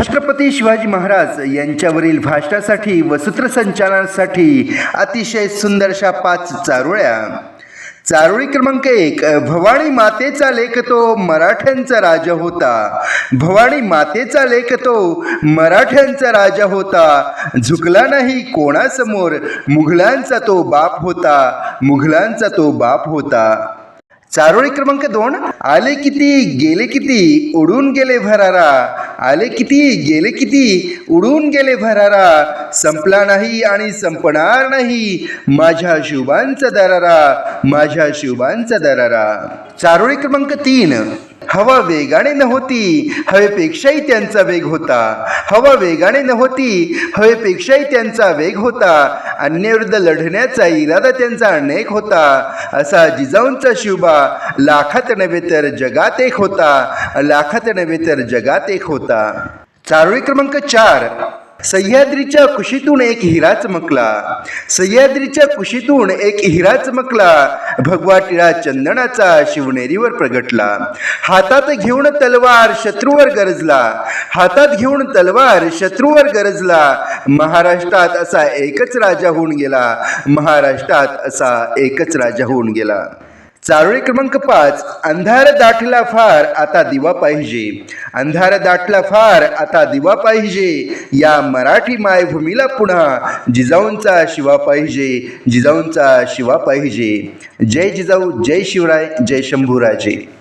छत्रपती शिवाजी महाराज यांच्यावरील भाषणासाठी व सूत्रसंचालनासाठी अतिशय सुंदरशा पाच चारोळ्या. चारोळी क्रमांक एक भवानी मातेचा लेख तो मराठ्यांचा राजा होता. भवानी मातेचा लेख तो मराठ्यांचा राजा होता. झुकला नाही कोणासमोर मुघलांचा तो बाप होता मुघलांचा तो बाप होता. चारोळी क्रमांक दोन आले किती गेले किती उडून गेले भरारा. आले किती गेले किती? उडून गेले भरारा. संपला नाही आणि संपणार नाही माझ्या शिवबांचा दरारा माझ्या शिवबांचा दरारा. चारोळी क्रमांक तीन. हवा वेगाने नव्हती हवेपेक्षाही त्यांचा वेग होता. हवा वेगाने नव्हती हवेपेक्षाही त्यांचा वेग होता. अन्याविरुद्ध लढण्याचा इरादा त्यांचा अनेक होता. असा जिजाऊंचा शिवबा लाखात नव्हे तर जगात एक होता. लाखात नव्हे तर जगात एक होता. चारोळी क्रमांक चार. सह्याद्रीच्या कुशीतून एक हिरा चमकला सह्याद्रीच्या कुशीतून एक हिरा चमकला भगवा टिळा चंदनाचा शिवनेरीवर प्रगटला. हातात घेऊन तलवार शत्रूवर गरजला. हातात घेऊन तलवार शत्रूवर गरजला. महाराष्ट्रात असा एकच राजा होऊन गेला. महाराष्ट्रात असा एकच राजा होऊन गेला. चारोळी क्रमांक पाच अंधार दाटला फार आता दिवा पाहिजे. अंधार दाटला फार आता दिवा पाहिजे. या मराठी मायभूमीला पुन्हा जिजाऊंचा शिवा पाहिजे. जिजाऊंचा शिवा पाहिजे. जय जिजाऊ जय शिवराय जय शंभूराजे.